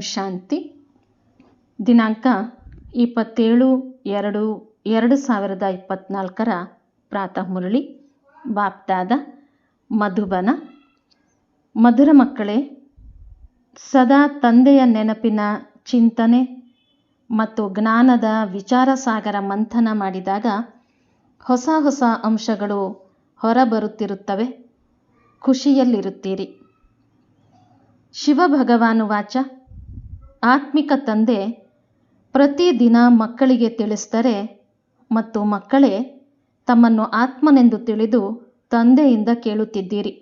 ಶಾಂತಿ. ದಿನಾಂಕ ಇಪ್ಪತ್ತೇಳು ಎರಡು ಎರಡು ಸಾವಿರದ ಇಪ್ಪತ್ತ್ನಾಲ್ಕರ ಪ್ರಾತಃ ಮುರಳಿ ಬಾಪ್ತಾದ ಮಧುಬನ. ಮಧುರ ಮಕ್ಕಳೇ, ಸದಾ ತಂದೆಯ ನೆನಪಿನ ಚಿಂತನೆ ಮತ್ತು ಜ್ಞಾನದ ವಿಚಾರ ಸಾಗರ ಮಂಥನ ಮಾಡಿದಾಗ ಹೊಸ ಹೊಸ ಅಂಶಗಳು ಹೊರಬರುತ್ತಿರುತ್ತವೆ. ಖುಷಿಯಲ್ಲಿರುತ್ತೀರಿ. ಶಿವ ಭಗವಾನು ವಾಚ. ಆತ್ಮಿಕ ತಂದೆ ಪ್ರತಿದಿನ ಮಕ್ಕಳಿಗೆ ತಿಳಿಸ್ತಾರೆ ಮತ್ತು ಮಕ್ಕಳೇ ತಮ್ಮನ್ನು ಆತ್ಮನೆಂದು ತಿಳಿದು ತಂದೆಯಿಂದ ಕೇಳುತ್ತಿದ್ದೀರಿ.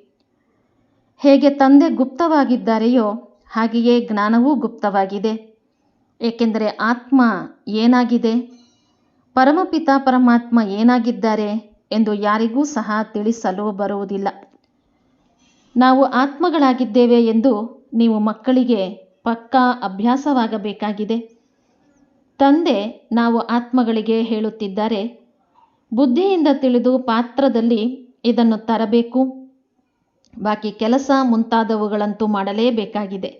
ಹೇಗೆ ತಂದೆ ಗುಪ್ತವಾಗಿದ್ದಾರೆಯೋ ಹಾಗೆಯೇ ಜ್ಞಾನವೂ ಗುಪ್ತವಾಗಿದೆ. ಏಕೆಂದರೆ ಆತ್ಮ ಏನಾಗಿದೆ? ಪರಮಪಿತ ಪರಮಾತ್ಮ ಏನಾಗಿದ್ದಾರೆ ಎಂದು ಯಾರಿಗೂ ಸಹ ತಿಳಿಸಲು ಬರುವುದಿಲ್ಲ. ನಾವು ಆತ್ಮಗಳಾಗಿದ್ದೇವೆ ಎಂದು ನೀವು ಮಕ್ಕಳಿಗೆ ಪಕ್ಕಾ ಅಭ್ಯಾಸವಾಗಬೇಕಾಗಿದೆ. ತಂದೆ ನಾವು ಆತ್ಮಗಳಿಗೆ ಹೇಳುತ್ತಿದ್ದಾರೆ, ಬುದ್ಧಿಯಿಂದ ತಿಳಿದು ಪಾತ್ರದಲ್ಲಿ ಇದನ್ನು ತರಬೇಕು. ಬಾಕಿ ಕೆಲಸ ಮುಂತಾದವುಗಳಂತೂ ಮಾಡಲೇಬೇಕಾಗಿದೆ.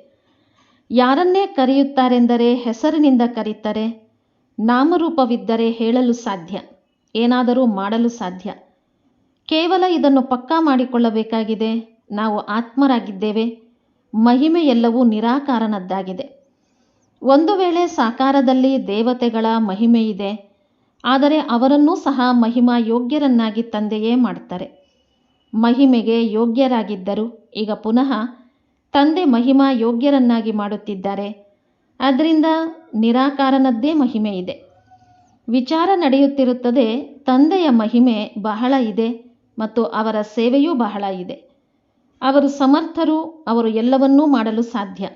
ಯಾರನ್ನೇ ಕರೆಯುತ್ತಾರೆಂದರೆ ಹೆಸರಿನಿಂದ ಕರೀತಾರೆ, ನಾಮರೂಪವಿದ್ದರೆ ಹೇಳಲು ಸಾಧ್ಯ, ಏನಾದರೂ ಮಾಡಲು ಸಾಧ್ಯ. ಕೇವಲ ಇದನ್ನು ಪಕ್ಕಾ ಮಾಡಿಕೊಳ್ಳಬೇಕಾಗಿದೆ, ನಾವು ಆತ್ಮರಾಗಿದ್ದೇವೆ. ಮಹಿಮೆ ಎಲ್ಲವೂ ನಿರಾಕಾರನದ್ದಾಗಿದೆ. ಒಂದು ವೇಳೆ ಸಾಕಾರದಲ್ಲಿ ದೇವತೆಗಳ ಮಹಿಮೆ ಇದೆ, ಆದರೆ ಅವರನ್ನೂ ಸಹ ಮಹಿಮಾ ಯೋಗ್ಯರನ್ನಾಗಿ ತಂದೆಯೇ ಮಾಡ್ತಾರೆ. ಮಹಿಮೆಗೆ ಯೋಗ್ಯರಾಗಿದ್ದರು, ಈಗ ಪುನಃ ತಂದೆ ಮಹಿಮಾ ಯೋಗ್ಯರನ್ನಾಗಿ ಮಾಡುತ್ತಿದ್ದಾರೆ. ಅದರಿಂದ ನಿರಾಕಾರನದ್ದೇ ಮಹಿಮೆ ಇದೆ. ವಿಚಾರ ನಡೆಯುತ್ತಿರುತ್ತದೆ, ತಂದೆಯ ಮಹಿಮೆ ಬಹಳ ಇದೆ ಮತ್ತು ಅವರ ಸೇವೆಯೂ ಬಹಳ ಇದೆ. ಅವರು ಸಮರ್ಥರು, ಅವರು ಎಲ್ಲವನ್ನೂ ಮಾಡಲು ಸಾಧ್ಯ.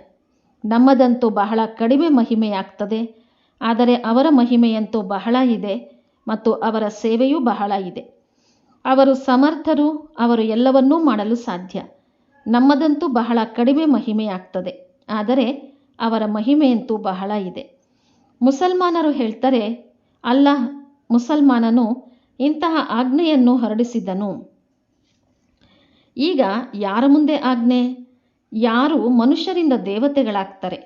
ನಮ್ಮದಂತೂ ಬಹಳ ಕಡಿಮೆ ಮಹಿಮೆಯಾಗ್ತದೆ. ಆದರೆ ಅವರ ಮಹಿಮೆಯಂತೂ ಬಹಳ ಇದೆ ಮತ್ತು ಅವರ ಸೇವೆಯೂ ಬಹಳ ಇದೆ. ಅವರು ಸಮರ್ಥರು, ಅವರು ಎಲ್ಲವನ್ನೂ ಮಾಡಲು ಸಾಧ್ಯ. ನಮ್ಮದಂತೂ ಬಹಳ ಕಡಿಮೆ ಮಹಿಮೆಯಾಗ್ತದೆ. ಆದರೆ ಅವರ ಮಹಿಮೆಯಂತೂ ಬಹಳ ಇದೆ. ಮುಸಲ್ಮಾನರು ಹೇಳ್ತಾರೆ, ಅಲ್ಲಾಹ್ ಮುಸಲ್ಮಾನನು ಇಂತಹ ಆಜ್ಞೆಯನ್ನು ಹೊರಡಿಸಿದನು. ಈಗ ಯಾರ ಮುಂದೆ ಆಜ್ಞೆ? ಯಾರು ಮನುಷ್ಯರಿಂದ ದೇವತೆಗಳಾಗ್ತಾರೆ?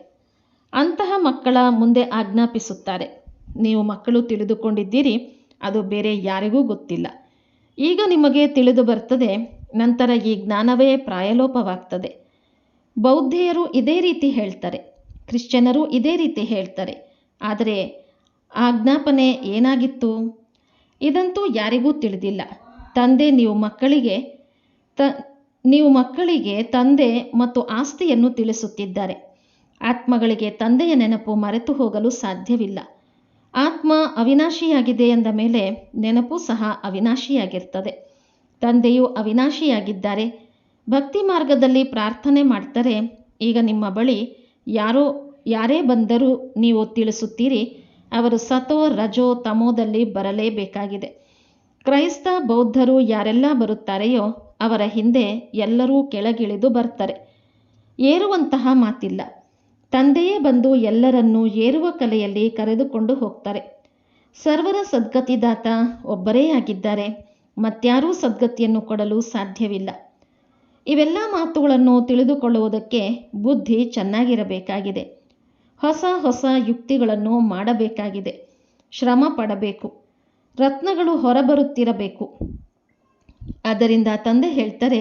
ಅಂತಹ ಮಕ್ಕಳ ಮುಂದೆ ಆಜ್ಞಾಪಿಸುತ್ತಾರೆ. ನೀವು ಮಕ್ಕಳು ತಿಳಿದುಕೊಂಡಿದ್ದೀರಿ, ಅದು ಬೇರೆ ಯಾರಿಗೂ ಗೊತ್ತಿಲ್ಲ. ಈಗ ನಿಮಗೆ ತಿಳಿದು ಬರ್ತದೆ, ನಂತರ ಈ ಜ್ಞಾನವೇ ಪ್ರಾಯಲೋಪವಾಗ್ತದೆ. ಬೌದ್ಧೆಯರು ಇದೇ ರೀತಿ ಹೇಳ್ತಾರೆ, ಕ್ರಿಶ್ಚಿಯನರು ಇದೇ ರೀತಿ ಹೇಳ್ತಾರೆ. ಆದರೆ ಆಜ್ಞಾಪನೆ ಏನಾಗಿತ್ತು? ಇದಂತೂ ಯಾರಿಗೂ ತಿಳಿದಿಲ್ಲ. ತಂದೆ, ನೀವು ಮಕ್ಕಳಿಗೆ ತ, ನೀವು ಮಕ್ಕಳಿಗೆ ತಂದೆ ಮತ್ತು ಆಸ್ತಿಯನ್ನು ತಿಳಿಸುತ್ತಿದ್ದಾರೆ. ಆತ್ಮಗಳಿಗೆ ತಂದೆಯ ನೆನಪು ಮರೆತು ಹೋಗಲು ಸಾಧ್ಯವಿಲ್ಲ. ಆತ್ಮ ಅವಿನಾಶಿಯಾಗಿದೆ ಎಂದ ಮೇಲೆ ನೆನಪು ಸಹ ಅವಿನಾಶಿಯಾಗಿರ್ತದೆ. ತಂದೆಯು ಅವಿನಾಶಿಯಾಗಿದ್ದಾರೆ. ಭಕ್ತಿ ಮಾರ್ಗದಲ್ಲಿ ಪ್ರಾರ್ಥನೆ ಮಾಡ್ತಾರೆ, ಈಗ ನಿಮ್ಮ ಬಳಿ ಯಾರೋ, ಯಾರೇ ಬಂದರೂ ನೀವು ತಿಳಿಸುತ್ತೀರಿ, ಅವರು ಸತೋ ರಜೋ ತಮೋದಲ್ಲಿ ಬರಲೇಬೇಕಾಗಿದೆ. ಕ್ರೈಸ್ತ ಬೌದ್ಧರು ಯಾರೆಲ್ಲ ಬರುತ್ತಾರೆಯೋ ಅವರ ಹಿಂದೆ ಎಲ್ಲರೂ ಕೆಳಗಿಳಿದು ಬರ್ತಾರೆ. ಏರುವಂತಹ ಮಾತಿಲ್ಲ. ತಂದೆಯೇ ಬಂದು ಎಲ್ಲರನ್ನೂ ಏರುವ ಕಲೆಯಲ್ಲಿ ಕರೆದುಕೊಂಡು ಹೋಗ್ತಾರೆ. ಸರ್ವರ ಸದ್ಗತಿದಾತ ಒಬ್ಬರೇ ಆಗಿದ್ದಾರೆ. ಮತ್ಯಾರೂ ಸದ್ಗತಿಯನ್ನು ಕೊಡಲು ಸಾಧ್ಯವಿಲ್ಲ. ಇವೆಲ್ಲ ಮಾತುಗಳನ್ನು ತಿಳಿದುಕೊಳ್ಳುವುದಕ್ಕೆ ಬುದ್ಧಿ ಚೆನ್ನಾಗಿರಬೇಕಾಗಿದೆ. ಹೊಸ ಹೊಸ ಯುಕ್ತಿಗಳನ್ನು ಮಾಡಬೇಕಾಗಿದೆ. ಶ್ರಮ ಪಡಬೇಕು. ರತ್ನಗಳು ಹೊರಬರುತ್ತಿರಬೇಕು. ಆದ್ದರಿಂದ ತಂದೆ ಹೇಳ್ತಾರೆ,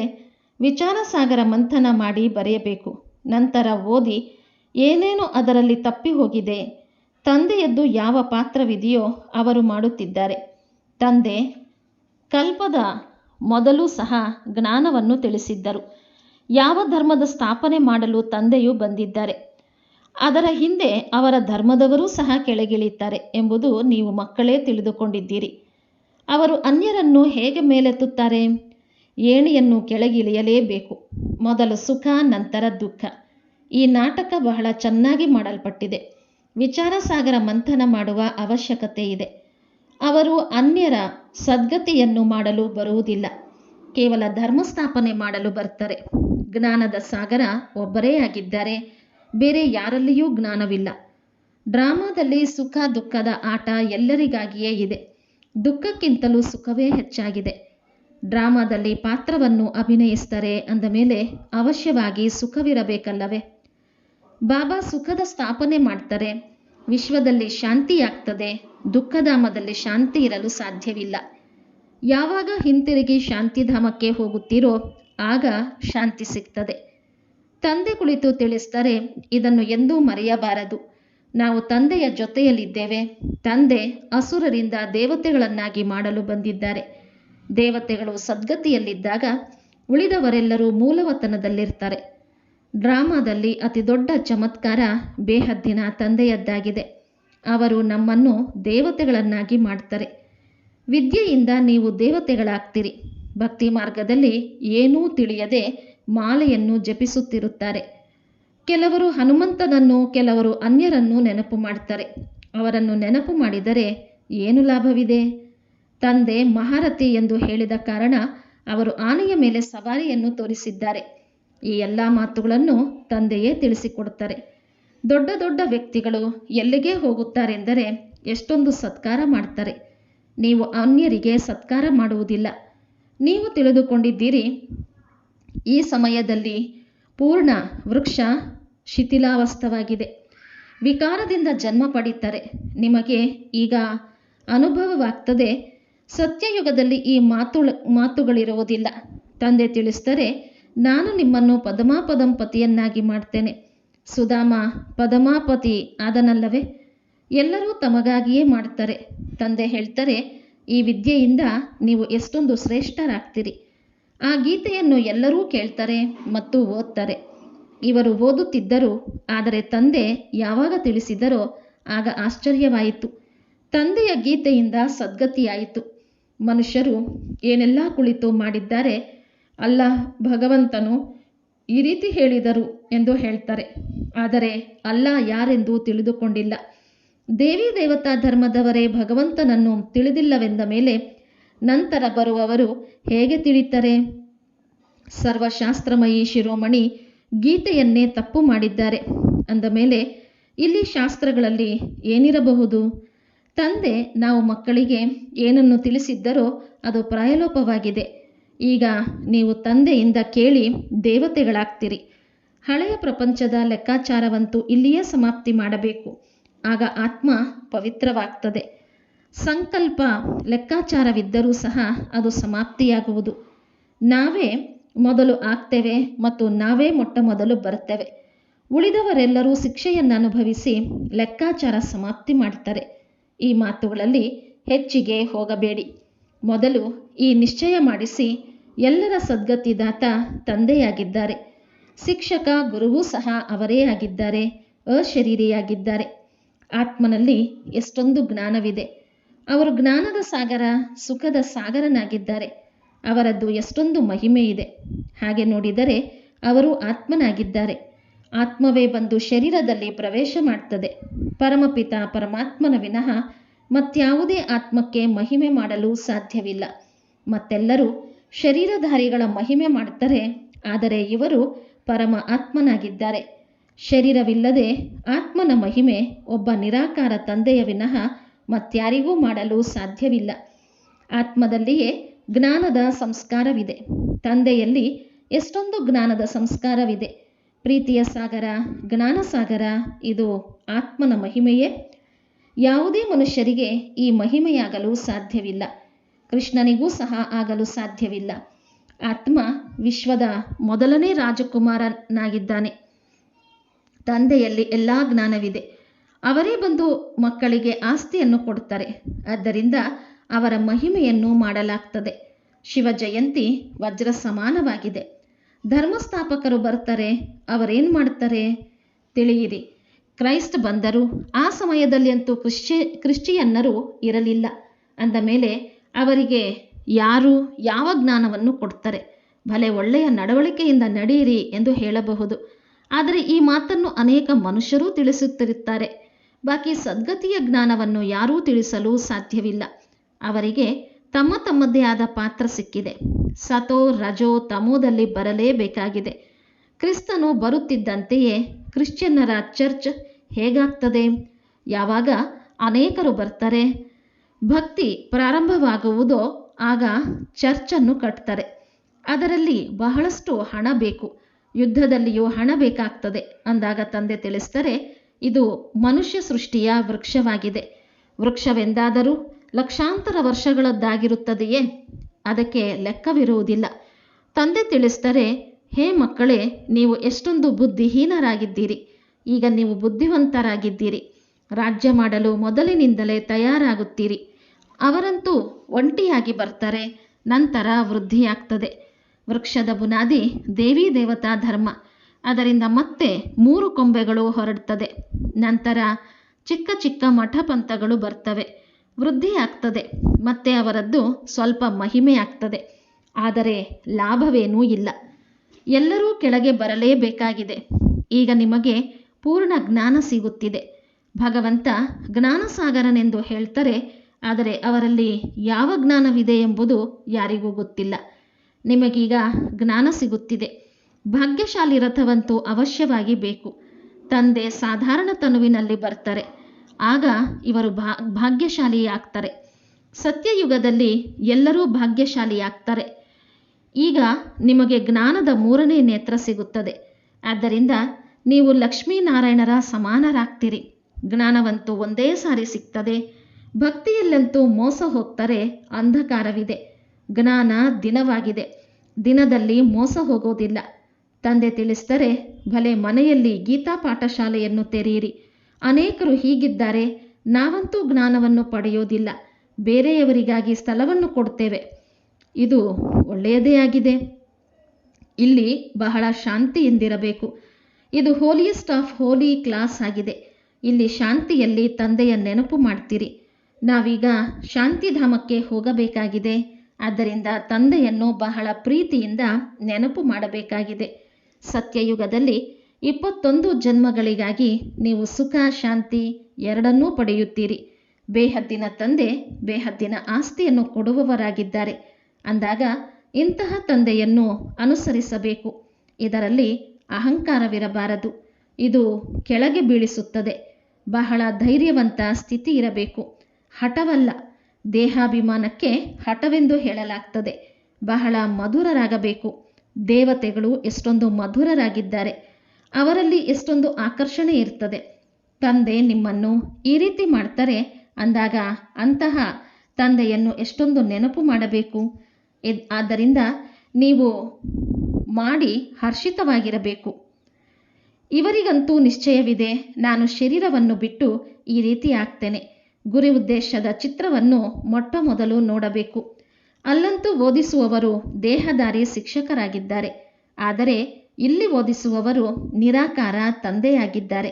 ವಿಚಾರ ಸಾಗರ ಮಂಥನ ಮಾಡಿ ಬರೆಯಬೇಕು. ನಂತರ ಓದಿ, ಏನೇನು ಅದರಲ್ಲಿ ತಪ್ಪಿ ಹೋಗಿದೆ, ತಂದೆಯದ್ದು ಯಾವ ಪಾತ್ರವಿದೆಯೋ ಅವರು ಮಾಡುತ್ತಿದ್ದಾರೆ. ತಂದೆ, ಕಲ್ಪದ ಮೊದಲು ಸಹ ಜ್ಞಾನವನ್ನು ತಿಳಿಸಿದ್ದರು. ಯಾವ ಧರ್ಮದ ಸ್ಥಾಪನೆ ಮಾಡಲು ತಂದೆಯು ಬಂದಿದ್ದಾರೆ. ಅದರ ಹಿಂದೆ ಅವರ ಧರ್ಮದವರೂ ಸಹ ಕೆಳಗಿಳಿತಾರೆ ಎಂಬುದು ನೀವು ಮಕ್ಕಳೇ ತಿಳಿದುಕೊಂಡಿದ್ದೀರಿ. ಅವರು ಅನ್ಯರನ್ನು ಹೇಗೆ ಮೇಲೆತ್ತುತ್ತಾರೆ? ಏಣಿಯನ್ನು ಕೆಳಗಿಳಿಯಲೇಬೇಕು. ಮೊದಲು ಸುಖ, ನಂತರ ದುಃಖ. ಈ ನಾಟಕ ಬಹಳ ಚೆನ್ನಾಗಿ ಮಾಡಲ್ಪಟ್ಟಿದೆ. ವಿಚಾರ ಸಾಗರ ಮಂಥನ ಮಾಡುವ ಅವಶ್ಯಕತೆ ಇದೆ. ಅವರು ಅನ್ಯರ ಸದ್ಗತಿಯನ್ನು ಮಾಡಲು ಬರುವುದಿಲ್ಲ. ಕೇವಲ ಧರ್ಮ ಸ್ಥಾಪನೆ ಮಾಡಲು ಬರ್ತಾರೆ. ಜ್ಞಾನದ ಸಾಗರ ಒಬ್ಬರೇ ಆಗಿದ್ದಾರೆ. ಬೇರೆ ಯಾರಲ್ಲಿಯೂ ಜ್ಞಾನವಿಲ್ಲ. ಡ್ರಾಮಾದಲ್ಲಿ ಸುಖ, ದುಃಖದ ಆಟ ಎಲ್ಲರಿಗಾಗಿಯೇ ಇದೆ. ದುಃಖಕ್ಕಿಂತಲೂ ಸುಖವೇ ಹೆಚ್ಚಾಗಿದೆ. ಡ್ರಾಮಾದಲ್ಲಿ ಪಾತ್ರವನ್ನು ಅಭಿನಯಿಸ್ತಾರೆ ಅಂದ ಮೇಲೆ ಅವಶ್ಯವಾಗಿ ಸುಖವಿರಬೇಕಲ್ಲವೇ? ಬಾಬಾ ಸುಖದ ಸ್ಥಾಪನೆ ಮಾಡ್ತಾರೆ. ವಿಶ್ವದಲ್ಲಿ ಶಾಂತಿಯಾಗ್ತದೆ. ದುಃಖಧಾಮದಲ್ಲಿ ಶಾಂತಿ ಇರಲು ಸಾಧ್ಯವಿಲ್ಲ. ಯಾವಾಗ ಹಿಂತಿರುಗಿ ಶಾಂತಿಧಾಮಕ್ಕೆ ಹೋಗುತ್ತೀರೋ ಆಗ ಶಾಂತಿ ಸಿಗ್ತದೆ. ತಂದೆ ಕುಳಿತು ತಿಳಿಸ್ತಾರೆ ಇದನ್ನು ಎಂದೂ ಮರೆಯಬಾರದು. ನಾವು ತಂದೆಯ ಜೊತೆಯಲ್ಲಿದ್ದೇವೆ. ತಂದೆ ಅಸುರರಿಂದ ದೇವತೆಗಳನ್ನಾಗಿ ಮಾಡಲು ಬಂದಿದ್ದಾರೆ. ದೇವತೆಗಳು ಸದ್ಗತಿಯಲ್ಲಿದ್ದಾಗ ಉಳಿದವರೆಲ್ಲರೂ ಮೂಲವತನದಲ್ಲಿರ್ತಾರೆ. ಡ್ರಾಮಾದಲ್ಲಿ ಅತಿ ದೊಡ್ಡ ಚಮತ್ಕಾರ ಬೇಹದ್ದಿನ ತಂದೆಯದ್ದಾಗಿದೆ. ಅವರು ನಮ್ಮನ್ನು ದೇವತೆಗಳನ್ನಾಗಿ ಮಾಡ್ತಾರೆ. ವಿದ್ಯೆಯಿಂದ ನೀವು ದೇವತೆಗಳಾಗ್ತೀರಿ. ಭಕ್ತಿ ಮಾರ್ಗದಲ್ಲಿ ಏನೂ ತಿಳಿಯದೆ ಮಾಲೆಯನ್ನು ಜಪಿಸುತ್ತಿರುತ್ತಾರೆ. ಕೆಲವರು ಹನುಮಂತನನ್ನು, ಕೆಲವರು ಅನ್ಯರನ್ನು ನೆನಪು ಮಾಡ್ತಾರೆ ಅವರನ್ನು ನೆನಪು ಮಾಡಿದರೆ ಏನು ಲಾಭವಿದೆ? ತಂದೆ ಮಹಾರಥಿ ಎಂದು ಹೇಳಿದ ಕಾರಣ ಅವರು ಆನೆಯ ಮೇಲೆ ಸವಾರಿಯನ್ನು ತೋರಿಸಿದ್ದಾರೆ. ಈ ಎಲ್ಲ ಮಾತುಗಳನ್ನು ತಂದೆಯೇ ತಿಳಿಸಿಕೊಡುತ್ತಾರೆ. ದೊಡ್ಡ ದೊಡ್ಡ ವ್ಯಕ್ತಿಗಳು ಎಲ್ಲಿಗೆ ಹೋಗುತ್ತಾರೆಂದರೆ ಎಷ್ಟೊಂದು ಸತ್ಕಾರ ಮಾಡ್ತಾರೆ ನೀವು ಅನ್ಯರಿಗೆ ಸತ್ಕಾರ ಮಾಡುವುದಿಲ್ಲ. ನೀವು ತಿಳಿದುಕೊಂಡಿದ್ದೀರಿ, ಈ ಸಮಯದಲ್ಲಿ ಪೂರ್ಣ ವೃಕ್ಷ ಶಿಥಿಲಾವಸ್ಥವಾಗಿದೆ. ವಿಕಾರದಿಂದ ಜನ್ಮ ಪಡೀತಾರೆ. ನಿಮಗೆ ಈಗ ಅನುಭವವಾಗ್ತದೆ. ಸತ್ಯಯುಗದಲ್ಲಿ ಈ ಮಾತು ಮಾತುಗಳಿರುವುದಿಲ್ಲ. ತಂದೆ ತಿಳಿಸ್ತಾರೆ ನಾನು ನಿಮ್ಮನ್ನು ಪದಮಾಪದಂಪತಿಯನ್ನಾಗಿ ಮಾಡ್ತೇನೆ. ಸುಧಾಮ, ಪದಮಾಪತಿ ಆದನಲ್ಲವೇ? ಎಲ್ಲರೂ ತಮಗಾಗಿಯೇ ಮಾಡ್ತಾರೆ. ತಂದೆ ಹೇಳ್ತಾರೆ, ಈ ವಿದ್ಯೆಯಿಂದ ನೀವು ಎಷ್ಟೊಂದು ಶ್ರೇಷ್ಠರಾಗ್ತೀರಿ. ಆ ಗೀತೆಯನ್ನು ಎಲ್ಲರೂ ಕೇಳ್ತಾರೆ ಮತ್ತು ಓದ್ತಾರೆ. ಇವರು ಓದುತ್ತಿದ್ದರು, ಆದರೆ ತಂದೆ ಯಾವಾಗ ತಿಳಿಸಿದರೋ ಆಗ ಆಶ್ಚರ್ಯವಾಯಿತು. ತಂದೆಯ ಗೀತೆಯಿಂದ ಸದ್ಗತಿಯಾಯಿತು. ಮನುಷ್ಯರು ಏನೆಲ್ಲ ಕುಳಿತು ಮಾಡಿದ್ದಾರೆ, ಅಲ್ಲ, ಭಗವಂತನು ಈ ರೀತಿ ಹೇಳಿದರು ಎಂದು ಹೇಳ್ತಾರೆ. ಆದರೆ ಅಲ್ಲ ಯಾರೆಂದು ತಿಳಿದುಕೊಂಡಿಲ್ಲ. ದೇವಿ ದೇವತಾ ಧರ್ಮದವರೇ ಭಗವಂತನನ್ನು ತಿಳಿದಿಲ್ಲವೆಂದ ಮೇಲೆ ನಂತರ ಬರುವವರು ಹೇಗೆ ತಿಳಿತಾರೆ ಸರ್ವಶಾಸ್ತ್ರಮಯಿ ಶಿರೋಮಣಿ ಗೀತೆಯನ್ನೇ ತಪ್ಪು ಮಾಡಿದ್ದಾರೆ. ಅಂದ ಮೇಲೆ, ಇಲ್ಲಿ ಶಾಸ್ತ್ರಗಳಲ್ಲಿ ಏನಿರಬಹುದು? ತಂದೆ, ನಾವು ಮಕ್ಕಳಿಗೆ ಏನನ್ನು ತಿಳಿಸಿದ್ದರೋ ಅದು ಪ್ರಾಯಲೋಪವಾಗಿದೆ. ಈಗ ನೀವು ತಂದೆಯಿಂದ ಕೇಳಿ ದೇವತೆಗಳಾಗ್ತೀರಿ. ಹಳೆಯ ಪ್ರಪಂಚದ ಲೆಕ್ಕಾಚಾರವಂತೂ ಇಲ್ಲಿಯೇ ಸಮಾಪ್ತಿ ಮಾಡಬೇಕು. ಆಗ ಆತ್ಮ ಪವಿತ್ರವಾಗ್ತದೆ. ಸಂಕಲ್ಪ ಲೆಕ್ಕಾಚಾರವಿದ್ದರೂ ಸಹ ಅದು ಸಮಾಪ್ತಿಯಾಗುವುದು. ನಾವೇ ಮೊದಲು ಆಗ್ತೇವೆ ಮತ್ತು ನಾವೇ ಮೊಟ್ಟ ಮೊದಲು ಬರ್ತೇವೆ ಉಳಿದವರೆಲ್ಲರೂ ಶಿಕ್ಷೆಯನ್ನು ಅನುಭವಿಸಿ ಲೆಕ್ಕಾಚಾರ ಸಮಾಪ್ತಿ ಮಾಡ್ತಾರೆ ಈ ಮಾತುಗಳಲ್ಲಿ ಹೆಚ್ಚಿಗೆ ಹೋಗಬೇಡಿ. ಮೊದಲು ಈ ನಿಶ್ಚಯ ಮಾಡಿಸಿ ಎಲ್ಲರ ಸದ್ಗತಿದಾತ ತಂದೆಯಾಗಿದ್ದಾರೆ. ಶಿಕ್ಷಕ ಗುರುವೂ ಸಹ ಅವರೇ ಆಗಿದ್ದಾರೆ, ಅಶರೀರಿಯಾಗಿದ್ದಾರೆ. ಆತ್ಮನಲ್ಲಿ ಎಷ್ಟೊಂದು ಜ್ಞಾನವಿದೆ. ಅವರು ಜ್ಞಾನದ ಸಾಗರ, ಸುಖದ ಸಾಗರನಾಗಿದ್ದಾರೆ. ಅವರದ್ದು ಎಷ್ಟೊಂದು ಮಹಿಮೆ ಇದೆ ಹಾಗೆ ನೋಡಿದರೆ ಅವರು ಆತ್ಮನಾಗಿದ್ದಾರೆ. ಆತ್ಮವೇ ಬಂದು ಶರೀರದಲ್ಲಿ ಪ್ರವೇಶ ಮಾಡ್ತದೆ. ಪರಮಪಿತ ಪರಮಾತ್ಮನ ವಿನಃ ಮತ್ಯಾವುದೇ ಆತ್ಮಕ್ಕೆ ಮಹಿಮೆ ಮಾಡಲು ಸಾಧ್ಯವಿಲ್ಲ. ಮತ್ತೆಲ್ಲರೂ ಶರೀರಧಾರಿಗಳ ಮಹಿಮೆ ಮಾಡ್ತಾರೆ ಆದರೆ ಇವರು ಪರಮ ಆತ್ಮನಾಗಿದ್ದಾರೆ. ಶರೀರವಿಲ್ಲದೆ ಆತ್ಮನ ಮಹಿಮೆ ಒಬ್ಬ ನಿರಾಕಾರ ತಂದೆಯ ವಿನಃ ಮತ್ಯಾರಿಗೂ ಮಾಡಲು ಸಾಧ್ಯವಿಲ್ಲ. ಆತ್ಮದಲ್ಲಿಯೇ ಜ್ಞಾನದ ಸಂಸ್ಕಾರವಿದೆ. ತಂದೆಯಲ್ಲಿ ಎಷ್ಟೊಂದು ಜ್ಞಾನದ ಸಂಸ್ಕಾರವಿದೆ. ಪ್ರೀತಿಯ ಸಾಗರ, ಜ್ಞಾನ ಸಾಗರ, ಇದು ಆತ್ಮನ ಮಹಿಮೆಯೇ. ಯಾವುದೇ ಮನುಷ್ಯರಿಗೆ ಈ ಮಹಿಮೆಯಾಗಲು ಸಾಧ್ಯವಿಲ್ಲ. ಕೃಷ್ಣನಿಗೂ ಸಹ ಆಗಲು ಸಾಧ್ಯವಿಲ್ಲ. ಆತ್ಮ ವಿಶ್ವದ ಮೊದಲನೇ ರಾಜಕುಮಾರನಾಗಿದ್ದಾನೆ. ತಂದೆಯಲ್ಲಿ ಎಲ್ಲ ಜ್ಞಾನವಿದೆ. ಅವರೇ ಬಂದು ಮಕ್ಕಳಿಗೆ ಆಸ್ತಿಯನ್ನು ಕೊಡ್ತಾರೆ ಆದ್ದರಿಂದ ಅವರ ಮಹಿಮೆಯನ್ನು ಮಾಡಲಾಗ್ತದೆ. ಶಿವ ಜಯಂತಿ ವಜ್ರ ಸಮಾನವಾಗಿದೆ ಧರ್ಮಸ್ಥಾಪಕರು ಬರ್ತಾರೆ. ಅವರೇನು ಮಾಡ್ತಾರೆ ತಿಳಿಯಿರಿ. ಕ್ರೈಸ್ಟ್ ಬಂದರು ಆ ಸಮಯದಲ್ಲಿ ಅಂತೂ ಕ್ರಿಶ್ಚಿ, ಕ್ರಿಶ್ಚಿಯನ್ನರು ಇರಲಿಲ್ಲ. ಅಂದ ಮೇಲೆ ಅವರಿಗೆ ಯಾರು ಯಾವ ಜ್ಞಾನವನ್ನು ಕೊಡ್ತಾರೆ? ಭಲೆ ಒಳ್ಳೆಯ ನಡವಳಿಕೆಯಿಂದ ನಡೆಯಿರಿ ಎಂದು ಹೇಳಬಹುದು. ಆದರೆ ಈ ಮಾತನ್ನು ಅನೇಕ ಮನುಷ್ಯರೂ ತಿಳಿಸುತ್ತಿರುತ್ತಾರೆ. ಬಾಕಿ ಸದ್ಗತಿಯ ಜ್ಞಾನವನ್ನು ಯಾರೂ ತಿಳಿಸಲು ಸಾಧ್ಯವಿಲ್ಲ. ಅವರಿಗೆ ತಮ್ಮ ತಮ್ಮದೇ ಆದ ಪಾತ್ರ ಸಿಕ್ಕಿದೆ. ಸತೋ ರಜೋ ತಮೋದಲ್ಲಿ ಬರಲೇಬೇಕಾಗಿದೆ. ಕ್ರಿಸ್ತನು ಬರುತ್ತಿದ್ದಂತೆಯೇ ಕ್ರಿಶ್ಚಿಯನ್ನರ ಚರ್ಚ್ ಹೇಗಾಗ್ತದೆ? ಯಾವಾಗ ಅನೇಕರು ಬರ್ತಾರೆ? ಭಕ್ತಿ ಪ್ರಾರಂಭವಾಗುವುದೋ ಆಗ ಚರ್ಚನ್ನು ಕಟ್ತಾರೆ. ಅದರಲ್ಲಿ ಬಹಳಷ್ಟು ಹಣ ಬೇಕು. ಯುದ್ಧದಲ್ಲಿಯೂ ಹಣ ಬೇಕಾಗ್ತದೆ ಅಂದಾಗ ತಂದೆ ತಿಳಿಸ್ತಾರೆ ಇದು ಮನುಷ್ಯ ಸೃಷ್ಟಿಯ ವೃಕ್ಷವಾಗಿದೆ. ವೃಕ್ಷವೆಂದಾದರೂ ಲಕ್ಷಾಂತರ ವರ್ಷಗಳದ್ದಾಗಿರುತ್ತದೆಯೇ? ಅದಕ್ಕೆ ಲೆಕ್ಕವಿರುವುದಿಲ್ಲ. ತಂದೆ ತಿಳಿಸ್ತಾರೆ ಹೇ ಮಕ್ಕಳೇ, ನೀವು ಎಷ್ಟೊಂದು ಬುದ್ಧಿಹೀನರಾಗಿದ್ದೀರಿ. ಈಗ ನೀವು ಬುದ್ಧಿವಂತರಾಗಿದ್ದೀರಿ. ರಾಜ್ಯ ಮಾಡಲು ಮೊದಲಿನಿಂದಲೇ ತಯಾರಾಗುತ್ತೀರಿ. ಅವರಂತೂ ಒಂಟಿಯಾಗಿ ಬರ್ತಾರೆ. ನಂತರ ವೃದ್ಧಿಯಾಗ್ತದೆ. ವೃಕ್ಷದ ಬುನಾದಿ ದೇವಿ ದೇವತಾ ಧರ್ಮ. ಅದರಿಂದ ಮತ್ತೆ ಮೂರು ಕೊಂಬೆಗಳು ಹೊರಡ್ತದೆ. ನಂತರ ಚಿಕ್ಕ ಚಿಕ್ಕ ಮಠಪಂಥಗಳು ಬರ್ತವೆ. ವೃದ್ಧಿಯಾಗ್ತದೆ ಮತ್ತೆ ಅವರದ್ದು ಸ್ವಲ್ಪ ಮಹಿಮೆ ಆಗ್ತದೆ. ಆದರೆ ಲಾಭವೇನೂ ಇಲ್ಲ. ಎಲ್ಲರೂ ಕೆಳಗೆ ಬರಲೇಬೇಕಾಗಿದೆ. ಈಗ ನಿಮಗೆ ಪೂರ್ಣ ಜ್ಞಾನ ಸಿಗುತ್ತಿದೆ. ಭಗವಂತ ಜ್ಞಾನಸಾಗರನೆಂದು ಹೇಳ್ತಾರೆ, ಆದರೆ ಅವರಲ್ಲಿ ಯಾವ ಜ್ಞಾನವಿದೆ ಎಂಬುದು ಯಾರಿಗೂ ಗೊತ್ತಿಲ್ಲ. ನಿಮಗೀಗ ಜ್ಞಾನ ಸಿಗುತ್ತಿದೆ. ಭಾಗ್ಯಶಾಲಿ ರಥವಂತೂ ಅವಶ್ಯವಾಗಿ ಬೇಕು. ತಂದೆ ಸಾಧಾರಣ ತನುವಿನಲ್ಲಿ ಬರ್ತಾರೆ. ಆಗ ಇವರು ಭಾ, ಭಾಗ್ಯಶಾಲಿಯಾಗ್ತಾರೆ. ಸತ್ಯಯುಗದಲ್ಲಿ ಎಲ್ಲರೂ ಭಾಗ್ಯಶಾಲಿಯಾಗ್ತಾರೆ. ಈಗ ನಿಮಗೆ ಜ್ಞಾನದ ಮೂರನೇ ನೇತ್ರ ಸಿಗುತ್ತದೆ. ಆದ್ದರಿಂದ ನೀವು ಲಕ್ಷ್ಮೀನಾರಾಯಣರ ಸಮಾನರಾಗ್ತೀರಿ. ಜ್ಞಾನವಂತೂ ಒಂದೇ ಸಾರಿ ಸಿಗ್ತದೆ. ಭಕ್ತಿಯಲ್ಲಂತೂ ಮೋಸ ಹೋಗ್ತಾರೆ ಅಂಧಕಾರವಿದೆ. ಜ್ಞಾನ ದಿನವಾಗಿದೆ. ದಿನದಲ್ಲಿ ಮೋಸ ಹೋಗೋದಿಲ್ಲ. ತಂದೆ ತಿಳಿಸಿದರೆ, ಭಲೆ, ಮನೆಯಲ್ಲಿ ಗೀತಾ ಪಾಠಶಾಲೆಯನ್ನು ತೆರೆಯಿರಿ. ಅನೇಕರು ಹೀಗಿದ್ದಾರೆ, ನಾವಂತೂ ಜ್ಞಾನವನ್ನು ಪಡೆಯೋದಿಲ್ಲ. ಬೇರೆಯವರಿಗಾಗಿ ಸ್ಥಳವನ್ನು ಕೊಡ್ತೇವೆ. ಇದು ಒಳ್ಳೆಯದೇ ಆಗಿದೆ. ಇಲ್ಲಿ ಬಹಳ ಶಾಂತಿಯಿಂದಿರಬೇಕು. ಇದು ಹೋಲಿಯೆಸ್ಟ್ ಆಫ್ ಹೋಲಿ ಕ್ಲಾಸ್ ಆಗಿದೆ. ಇಲ್ಲಿ ಶಾಂತಿಯಲ್ಲಿ ತಂದೆಯ ನೆನಪು ಮಾಡ್ತೀರಿ. ನಾವೀಗ ಶಾಂತಿಧಾಮಕ್ಕೆ ಹೋಗಬೇಕಾಗಿದೆ. ಆದ್ದರಿಂದ ತಂದೆಯನ್ನು ಬಹಳ ಪ್ರೀತಿಯಿಂದ ನೆನಪು ಮಾಡಬೇಕಾಗಿದೆ. ಸತ್ಯಯುಗದಲ್ಲಿ ಇಪ್ಪತ್ತೊಂದು ಜನ್ಮಗಳಿಗಾಗಿ ನೀವು ಸುಖ, ಶಾಂತಿ ಎರಡನ್ನೂ ಪಡೆಯುತ್ತೀರಿ. ಬೇಹದ್ದಿನ ತಂದೆ ಬೇಹದ್ದಿನ ಆಸ್ತಿಯನ್ನು ಕೊಡುವವರಾಗಿದ್ದಾರೆ. ಅಂದಾಗ ಇಂತಹ ತಂದೆಯನ್ನು ಅನುಸರಿಸಬೇಕು. ಇದರಲ್ಲಿ ಅಹಂಕಾರವಿರಬಾರದು. ಇದು ಕೆಳಗೆ ಬೀಳಿಸುತ್ತದೆ. ಬಹಳ ಧೈರ್ಯವಂತ ಸ್ಥಿತಿ ಇರಬೇಕು. ಹಠವಲ್ಲ. ದೇಹಾಭಿಮಾನಕ್ಕೆ ಹಠವೆಂದು ಹೇಳಲಾಗ್ತದೆ. ಬಹಳ ಮಧುರರಾಗಬೇಕು. ದೇವತೆಗಳು ಎಷ್ಟೊಂದು ಮಧುರರಾಗಿದ್ದಾರೆ, ಅವರಲ್ಲಿ ಎಷ್ಟೊಂದು ಆಕರ್ಷಣೆ ಇರ್ತದೆ. ತಂದೆ ನಿಮ್ಮನ್ನು ಈ ರೀತಿ ಮಾಡ್ತಾರೆ ಅಂದಾಗ ಅಂತಹ ತಂದೆಯನ್ನು ಎಷ್ಟೊಂದು ನೆನಪು ಮಾಡಬೇಕು. ಆದ್ದರಿಂದ ನೀವು ಮಾಡಿ ಹರ್ಷಿತವಾಗಿರಬೇಕು. ಇವರಿಗಂತೂ ನಿಶ್ಚಯವಿದೆ, ನಾನು ಶರೀರವನ್ನು ಬಿಟ್ಟು ಈ ರೀತಿ ಆಗ್ತೇನೆ. ಗುರಿ ಉದ್ದೇಶದ ಚಿತ್ರವನ್ನು ಮೊಟ್ಟ ಮೊದಲು ನೋಡಬೇಕು. ಅಲ್ಲಂತೂ ಓದಿಸುವವರು ದೇಹದಾರಿ ಶಿಕ್ಷಕರಾಗಿದ್ದಾರೆ. ಆದರೆ ಇಲ್ಲಿ ಓದಿಸುವವರು ನಿರಾಕಾರ ತಂದೆಯಾಗಿದ್ದಾರೆ.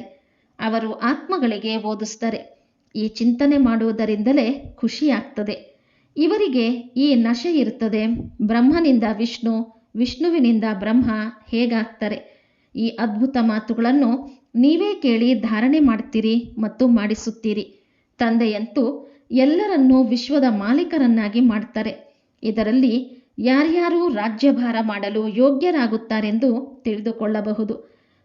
ಅವರು ಆತ್ಮಗಳಿಗೆ ಓದಿಸ್ತಾರೆ. ಈ ಚಿಂತನೆ ಮಾಡುವುದರಿಂದಲೇ ಖುಷಿಯಾಗ್ತದೆ. ಇವರಿಗೆ ಈ ನಶೆ ಇರುತ್ತದೆ. ಬ್ರಹ್ಮನಿಂದ ವಿಷ್ಣು, ವಿಷ್ಣುವಿನಿಂದ ಬ್ರಹ್ಮ ಹೇಗಾಗ್ತಾರೆ? ಈ ಅದ್ಭುತ ಮಾತುಗಳನ್ನು ನೀವೇ ಕೇಳಿ ಧಾರಣೆ ಮಾಡ್ತೀರಿ ಮತ್ತು ಮಾಡಿಸುತ್ತೀರಿ. ತಂದೆಯಂತೂ ಎಲ್ಲರನ್ನೂ ವಿಶ್ವದ ಮಾಲೀಕರನ್ನಾಗಿ ಮಾಡ್ತಾರೆ. ಇದರಲ್ಲಿ ಯಾರ್ಯಾರು ರಾಜ್ಯಭಾರ ಮಾಡಲು ಯೋಗ್ಯರಾಗುತ್ತಾರೆಂದು ತಿಳಿದುಕೊಳ್ಳಬಹುದು.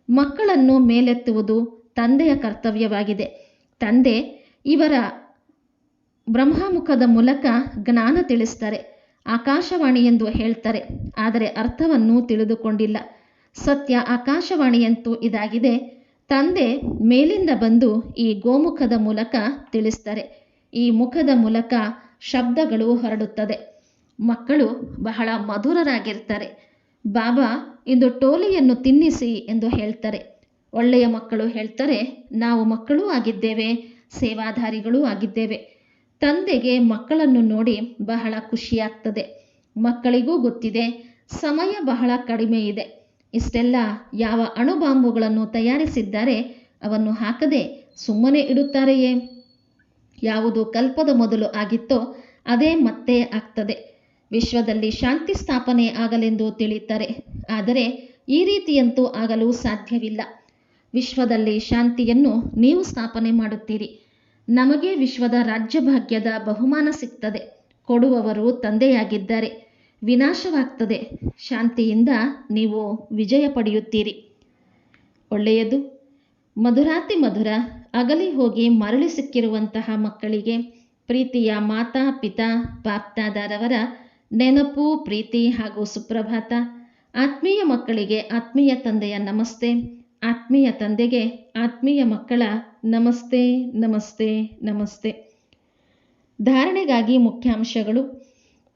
ಮಕ್ಕಳನ್ನು ಮೇಲೆತ್ತುವುದು ತಂದೆಯ ಕರ್ತವ್ಯವಾಗಿದೆ. ತಂದೆ ಇವರ ಬ್ರಹ್ಮಮುಖದ ಮೂಲಕ ಜ್ಞಾನ ತಿಳಿಸ್ತಾರೆ, ಆಕಾಶವಾಣಿ ಎಂದು ಹೇಳ್ತಾರೆ, ಆದರೆ ಅರ್ಥವನ್ನು ತಿಳಿದುಕೊಂಡಿಲ್ಲ. ಸತ್ಯ ಆಕಾಶವಾಣಿಯಂತೂ ಇದಾಗಿದೆ. ತಂದೆ ಮೇಲಿಂದ ಬಂದು ಈ ಗೋಮುಖದ ಮೂಲಕ ತಿಳಿಸ್ತಾರೆ. ಈ ಮುಖದ ಮೂಲಕ ಶಬ್ದಗಳು ಹೊರಡುತ್ತದೆ. ಮಕ್ಕಳು ಬಹಳ ಮಧುರರಾಗಿರ್ತಾರೆ. ಬಾಬಾ ಇಂದು ಟೋಲಿಯನ್ನು ತಿನ್ನಿಸಿ ಎಂದು ಹೇಳ್ತಾರೆ. ಒಳ್ಳೆಯ ಮಕ್ಕಳು ಹೇಳ್ತಾರೆ, ನಾವು ಮಕ್ಕಳೂ ಆಗಿದ್ದೇವೆ, ಸೇವಾಧಾರಿಗಳೂ ಆಗಿದ್ದೇವೆ. ತಂದೆಗೆ ಮಕ್ಕಳನ್ನು ನೋಡಿ ಬಹಳ ಖುಷಿಯಾಗ್ತದೆ. ಮಕ್ಕಳಿಗೂ ಗೊತ್ತಿದೆ, ಸಮಯ ಬಹಳ ಕಡಿಮೆ ಇದೆ. ಇಷ್ಟೆಲ್ಲ ಯಾವ ಅಣುಬಾಂಬುಗಳನ್ನು ತಯಾರಿಸಿದ್ದಾರೆ, ಅವನ್ನು ಹಾಕದೆ ಸುಮ್ಮನೆ ಇಡುತ್ತಾರೆಯೇ? ಯಾವುದು ಕಲ್ಪದ ಮೊದಲು ಆಗಿತ್ತೋ, ಅದೇ ಮತ್ತೆ ಆಗ್ತದೆ. ವಿಶ್ವದಲ್ಲಿ ಶಾಂತಿ ಸ್ಥಾಪನೆ ಆಗಲೆಂದು ತಿಳಿಯುತ್ತಾರೆ. ಆದರೆ ಈ ರೀತಿಯಂತೂ ಆಗಲು ಸಾಧ್ಯವಿಲ್ಲ. ವಿಶ್ವದಲ್ಲಿ ಶಾಂತಿಯನ್ನು ನೀವು ಸ್ಥಾಪನೆ ಮಾಡುತ್ತೀರಿ. ನಮಗೆ ವಿಶ್ವದ ರಾಜ್ಯಭಾಗ್ಯದ ಬಹುಮಾನ ಸಿಗ್ತದೆ. ಕೊಡುವವರು ತಂದೆಯಾಗಿದ್ದಾರೆ. ವಿನಾಶವಾಗ್ತದೆ. ಶಾಂತಿಯಿಂದ ನೀವು ವಿಜಯ ಪಡೆಯುತ್ತೀರಿ. ಒಳ್ಳೆಯದು. ಮಧುರಾತಿ ಮಧುರ, ಅಗಲಿ ಹೋಗಿ ಮರಳಿ ಸಿಕ್ಕಿರುವಂತಹ ಮಕ್ಕಳಿಗೆ ಪ್ರೀತಿಯ ಮಾತಾ, ಪಿತಾ ಬಾಪ್ತಾದಾರವರ ನೆನಪು, ಪ್ರೀತಿ ಹಾಗೂ ಸುಪ್ರಭಾತ. ಆತ್ಮೀಯ ಮಕ್ಕಳಿಗೆ ಆತ್ಮೀಯ ತಂದೆಯ ನಮಸ್ತೆ. ಆತ್ಮೀಯ ತಂದೆಗೆ ಆತ್ಮೀಯ ಮಕ್ಕಳ ನಮಸ್ತೆ ನಮಸ್ತೆ ನಮಸ್ತೆ. ಧಾರಣೆಗಾಗಿ ಮುಖ್ಯಾಂಶಗಳು.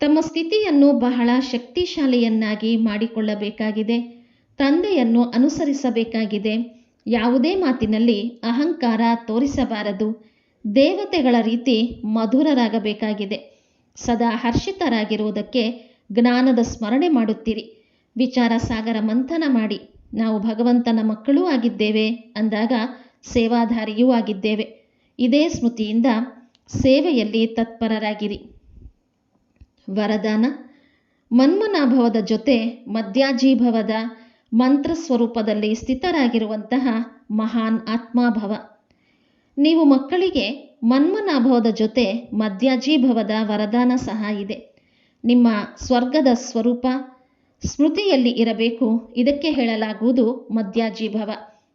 ತಮ್ಮ ಸ್ಥಿತಿಯನ್ನು ಬಹಳ ಶಕ್ತಿಶಾಲಿಯನ್ನಾಗಿ ಮಾಡಿಕೊಳ್ಳಬೇಕಾಗಿದೆ. ತಂದೆಯನ್ನು ಅನುಸರಿಸಬೇಕಾಗಿದೆ. ಯಾವುದೇ ಮಾತಿನಲ್ಲಿ ಅಹಂಕಾರ ತೋರಿಸಬಾರದು. ದೇವತೆಗಳ ರೀತಿ ಮಧುರರಾಗಬೇಕಾಗಿದೆ. ಸದಾ ಹರ್ಷಿತರಾಗಿರುವುದಕ್ಕೆ ಜ್ಞಾನದ ಸ್ಮರಣೆ ಮಾಡುತ್ತೀರಿ. ವಿಚಾರ ಸಾಗರ ಮಂಥನ ಮಾಡಿ, ನಾವು ಭಗವಂತನ ಮಕ್ಕಳೂ ಆಗಿದ್ದೇವೆ ಅಂದಾಗ ಸೇವಾಧಾರಿಯೂ ಆಗಿದ್ದೇವೆ. ಇದೇ ಸ್ಮೃತಿಯಿಂದ ಸೇವೆಯಲ್ಲಿ ತತ್ಪರರಾಗಿರಿ. ವರದಾನ, ಮನ್ಮನಾಭವದ ಜೊತೆ ಮಧ್ಯಾಜೀಭವದ ಮಂತ್ರ ಸ್ವರೂಪದಲ್ಲಿ ಸ್ಥಿತರಾಗಿರುವಂತಹ ಮಹಾನ್ ಆತ್ಮಾಭವ. ನೀವು ಮಕ್ಕಳಿಗೆ ಮನ್ಮನಾಭವದ ಜೊತೆ ಮಧ್ಯಾಜೀಭವದ ವರದಾನ ಸಹ ಇದೆ. ನಿಮ್ಮ ಸ್ವರ್ಗದ ಸ್ವರೂಪ ಸ್ಮೃತಿಯಲ್ಲಿ ಇರಬೇಕು. ಇದಕ್ಕೆ ಹೇಳಲಾಗುವುದು ಮಧ್ಯಾಜೀಭವ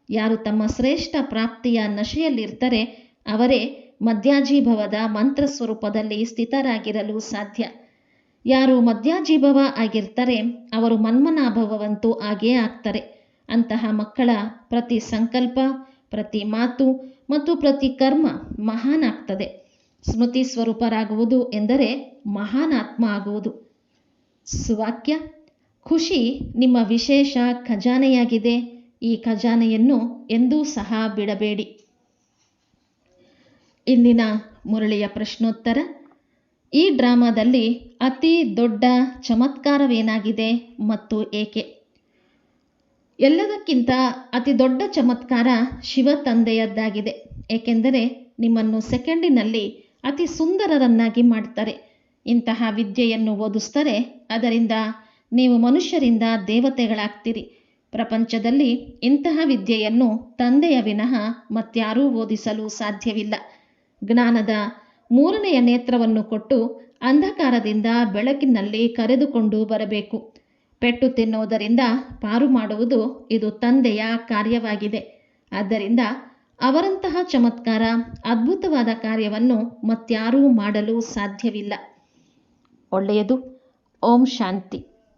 ಯಾರು ತಮ್ಮ ಶ್ರೇಷ್ಠ ಪ್ರಾಪ್ತಿಯ ನಶೆಯಲ್ಲಿರ್ತಾರೆ, ಅವರೇ ಮಧ್ಯಾಜೀಭವದ ಮಂತ್ರ ಸ್ವರೂಪದಲ್ಲಿ ಸ್ಥಿತರಾಗಿರಲು ಸಾಧ್ಯ. ಯಾರು ಮಧ್ಯಾಜೀಭವ ಆಗಿರ್ತಾರೆ, ಅವರು ಮನ್ಮನಾಭವವಂತೂ ಆಗೇ ಆಗ್ತಾರೆ. ಅಂತಹ ಮಕ್ಕಳ ಪ್ರತಿ ಸಂಕಲ್ಪ, ಪ್ರತಿ ಮಾತು ಮತ್ತು ಪ್ರತಿ ಕರ್ಮ ಮಹಾನ್ ಆಗ್ತದೆ ಸ್ಮೃತಿ ಸ್ವರೂಪರಾಗುವುದು ಎಂದರೆ ಮಹಾನ್ ಆತ್ಮ ಆಗುವುದು. ಸುವಾಕ್ಯ, ಖುಷಿ ನಿಮ್ಮ ವಿಶೇಷ ಖಜಾನೆಯಾಗಿದೆ. ಈ ಖಜಾನೆಯನ್ನು ಎಂದೂ ಸಹ ಬಿಡಬೇಡಿ. ಇಂದಿನ ಮುರಳಿಯ ಪ್ರಶ್ನೋತ್ತರ, ಈ ಡ್ರಾಮಾದಲ್ಲಿ ಅತಿ ದೊಡ್ಡ ಚಮತ್ಕಾರವೇನಾಗಿದೆ ಮತ್ತು ಏಕೆ? ಎಲ್ಲದಕ್ಕಿಂತ ಅತಿ ದೊಡ್ಡ ಚಮತ್ಕಾರ ಶಿವ ತಂದೆಯದ್ದಾಗಿದೆ. ಏಕೆಂದರೆ ನಿಮ್ಮನ್ನು ಸೆಕೆಂಡಿನಲ್ಲಿ ಅತಿ ಸುಂದರರನ್ನಾಗಿ ಮಾಡ್ತಾರೆ ಇಂತಹ ವಿದ್ಯೆಯನ್ನು ಓದಿಸ್ತಾರೆ, ಅದರಿಂದ ನೀವು ಮನುಷ್ಯರಿಂದ ದೇವತೆಗಳಾಗ್ತೀರಿ. ಪ್ರಪಂಚದಲ್ಲಿ ಇಂತಹ ವಿದ್ಯೆಯನ್ನು ತಂದೆಯ ವಿನಃ ಮತ್ಯಾರೂ ಓದಿಸಲು ಸಾಧ್ಯವಿಲ್ಲ. ಜ್ಞಾನದ ಮೂರನೆಯ ನೇತ್ರವನ್ನು ಕೊಟ್ಟು ಅಂಧಕಾರದಿಂದ ಬೆಳಕಿನಲ್ಲಿ ಕರೆದುಕೊಂಡು ಬರಬೇಕು. ಪೆಟ್ಟು ತಿನ್ನುವುದರಿಂದ ಪಾರು ಮಾಡುವುದು ಇದು ತಂದೆಯ ಕಾರ್ಯವಾಗಿದೆ. ಆದ್ದರಿಂದ ಅವರಂತಹ ಚಮತ್ಕಾರ, ಅದ್ಭುತವಾದ ಕಾರ್ಯವನ್ನು ಮತ್ಯಾರೂ ಮಾಡಲು ಸಾಧ್ಯವಿಲ್ಲ. ಒಳ್ಳೆಯದು. ಓಂ ಶಾಂತಿ.